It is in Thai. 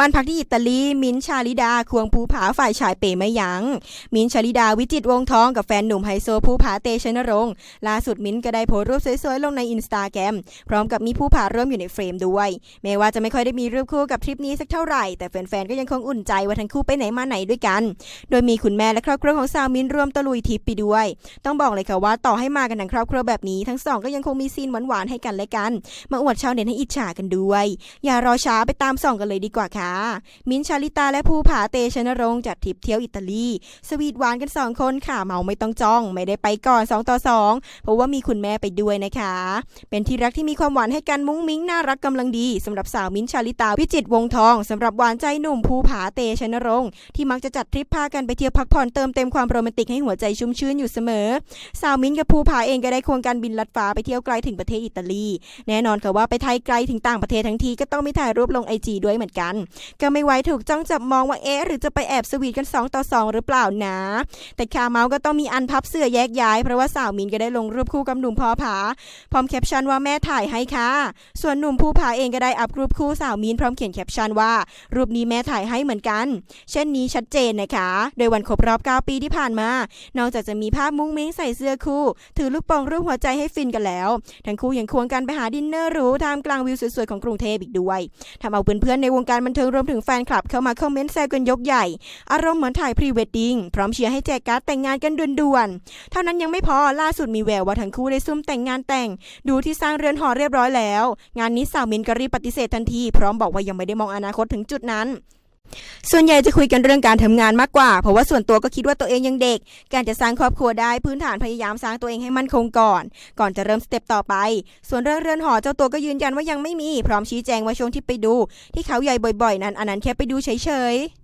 บ้านพักที่อิตาลีมิ้นชาลิดาควงภูผาฝ่ายชายเป๋ไม่ยัง้ง มิ้นชาลิดาวิจิตวงทองกับแฟนหนุ่มไฮโซภูผาเตชนรงค์ล่าสุดมิ้นก็ได้โพสต์รูปสวยๆ ลงในอินสตาแกรมพร้อมกับมีภูผาร่วมอยู่ในเฟรมด้วย แม้ว่าจะไม่ค่อยได้มีรูปคู่กับทริปนี้สักเท่าไหร่ แต่แฟนๆก็ยังคงอุ่นใจว่าทั้งคู่ไปไหนมาไหนด้วยกัน โดยมีคุณแม่และครอบครัวของสาวมิ้นร่วมตะลุยทริปไปด้วย ต้องบอกเลยค่ะว่าต่อให้มากันทั้งครอบครัวแบบนี้ทั้งสองก็ยังคงมีซีนหวานๆให้กันและกัน มาอวดชาวเน็ตให้อิจฉากันด้วย อย่ารอช้าไปตามส่องกันเลยดีกว่าค่ะมิ้นชาลิตาและภูผาเตชะนรงจัดทริปเที่ยวอิตาลี สวีทหวานกันสองคนค่ะ เมาไม่ต้องจ้อง ไม่ได้ไปก่อน 2 ต่อ 2 เพราะว่ามีคุณแม่ไปด้วยนะคะ เป็นที่รักที่มีความหวานให้กันมุ้งมิ้งน่ารักกำลังดีสำหรับสาวมิ้นชาลิตาวิจิตวงทองสำหรับหวานใจหนุ่มภูผาเตชะนรงที่มักจะจัดทริปพากันไปเที่ยวพักผ่อนเติมเต็มความโรแมนติกให้หัวใจชุ่มชื่นอยู่เสมอ สาวมิ้นกับภูผาเองก็ได้ควงกันบินลัดฟ้าไปเที่ยวไกลถึงประเทศอิตาลี แน่นอนค่ะว่าไปไทยไกลถึงต่างประเทศทั้งทีก็ต้องมีถ่ายรูปลงไอจีด้วยเหมือนกันก็ไม่ไว้ถูกจ้องจับมองว่าเอ๊ะหรือจะไปแอบสวีทกัน 2 ต่อ 2 หรือเปล่านะ แต่คาเมาส์ก็ต้องมีอันพับเสื้อแยกย้าย เพราะว่าสาวมินก็ได้ลงรูปคู่กับหนุ่มพอผา พร้อมแคปชั่นว่าแม่ถ่ายให้ค่ะ ส่วนหนุ่มภูผาเองก็ได้อัพรูปคู่สาวมินพร้อมเขียนแคปชั่นว่า รูปนี้แม่ถ่ายให้เหมือนกัน เช่นนี้ชัดเจนนะคะ โดยวันครบรอบ 9 ปีที่ผ่านมา นอกจากจะมีภาพมุ้งมิ้งใส่เสื้อคู่ ถือลูกโป่งรูปหัวใจให้ฟินกันแล้ว ทั้งคู่ยังควงกันไปหาดินเนอร์หรูท่ามกลางวิวสวยๆของกรุงเทพอีกด้วยทำเอาเพื่อนๆในวงการบันเทิงรวมถึงแฟนคลับเข้ามาคอมเมนต์แซวกันยกใหญ่ อารมณ์เหมือนถ่ายพรีเวดดิ้งพร้อมเชียร์ให้แจกการ์ดแต่งงานกันด่วนๆ เท่านั้นยังไม่พอล่าสุดมีแววว่าทั้งคู่ได้ซุ่มแต่งงานแต่ง ดูที่สร้างเรือนหอเรียบร้อยแล้ว งานนี้สาวมินก็รีบปฏิเสธทันที พร้อมบอกว่ายังไม่ได้มองอนาคตถึงจุดนั้น ส่วนใหญ่จะคุยกันเรื่องการทำงานมากกว่า เพราะว่าส่วนตัวก็คิดว่าตัวเองยังเด็ก การจะสร้างครอบครัวได้พื้นฐานพยายามสร้างตัวเองให้มั่นคงก่อน ก่อนจะเริ่มสเต็ปต่อไป ส่วนเรื่องเรือนหอเจ้าตัวก็ยืนยันว่ายังไม่มี พร้อมชี้แจงว่าช่วงที่ไปดู ที่เขาใหญ่บ่อยๆ นั้นอันนั้นแค่ไปดูเฉยๆ